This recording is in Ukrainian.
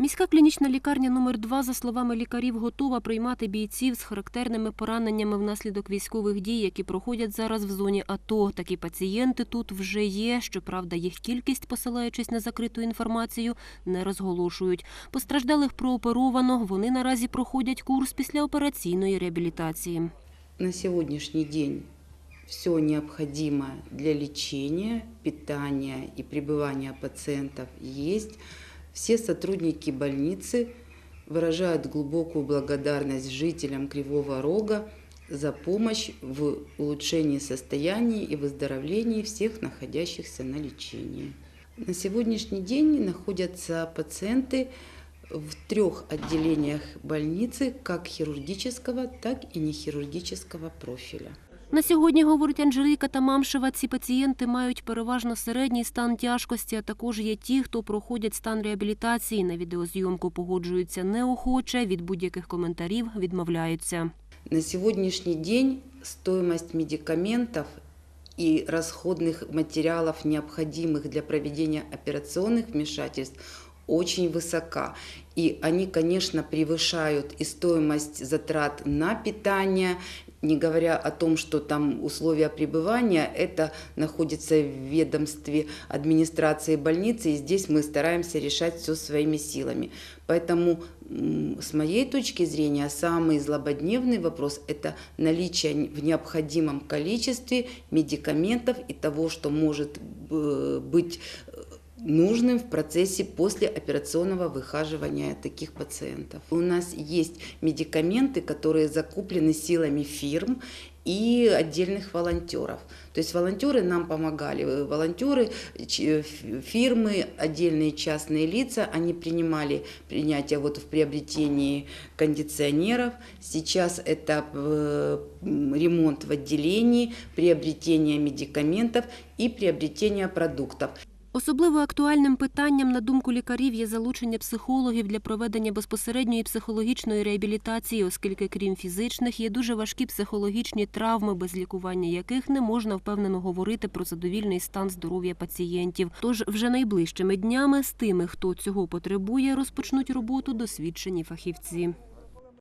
Міська клінічна лікарня номер 2 за словами лікарів, готова приймати бійців з характерними пораненнями внаслідок військових дій, які проходять зараз в зоні АТО. Такі пацієнти тут вже є. Щоправда, їх кількість, посилаючись на закриту інформацію, не розголошують. Постраждалих прооперовано. Вони наразі проходять курс післяопераційної реабілітації. На сегодняшний день все необходимое для лечения, питания и пребывания пациентов есть. Все сотрудники больницы выражают глубокую благодарность жителям Кривого Рога за помощь в улучшении состояния и выздоровлении всех находящихся на лечении. На сегодняшний день находятся пациенты в трех отделениях больницы, как хирургического, так и нехирургического профиля. На сьогодні, говорить Анжеліка Тамамшева, ці пацієнти мають переважно середній стан тяжкості, а також є ті, хто проходять стан реабілітації. На відеозйомку погоджуються неохоче, від будь-яких коментарів відмовляються. На сегодняшний день стоимость медикаментов и расходных материалов, необходимых для проведения операционных вмешательств, очень высока. И они, конечно, превышают и стоимость затрат на питание, не говоря о том, что там условия пребывания, это находится в ведомстве администрации больницы, и здесь мы стараемся решать все своими силами. Поэтому с моей точки зрения самый злободневный вопрос – это наличие в необходимом количестве медикаментов и того, что может э, быть нужным в процессе послеоперационного выхаживания таких пациентов. У нас есть медикаменты, которые закуплены силами фирм и отдельных волонтеров. То есть волонтеры нам помогали. Волонтеры, фирмы, отдельные частные лица, они принимали принятие вот в приобретении кондиционеров. Сейчас это э, ремонт в отделении, приобретение медикаментов и приобретение продуктов. Особливо актуальним питанням, на думку лікарів, є залучення психологів для проведення безпосередньої психологічної реабілітації, оскільки крім фізичних є дуже важкі психологічні травми, без лікування яких не можна впевнено говорити про задовільний стан здоров'я пацієнтів. Тож вже найближчими днями з тими, хто цього потребує, розпочнуть роботу досвідчені фахівці.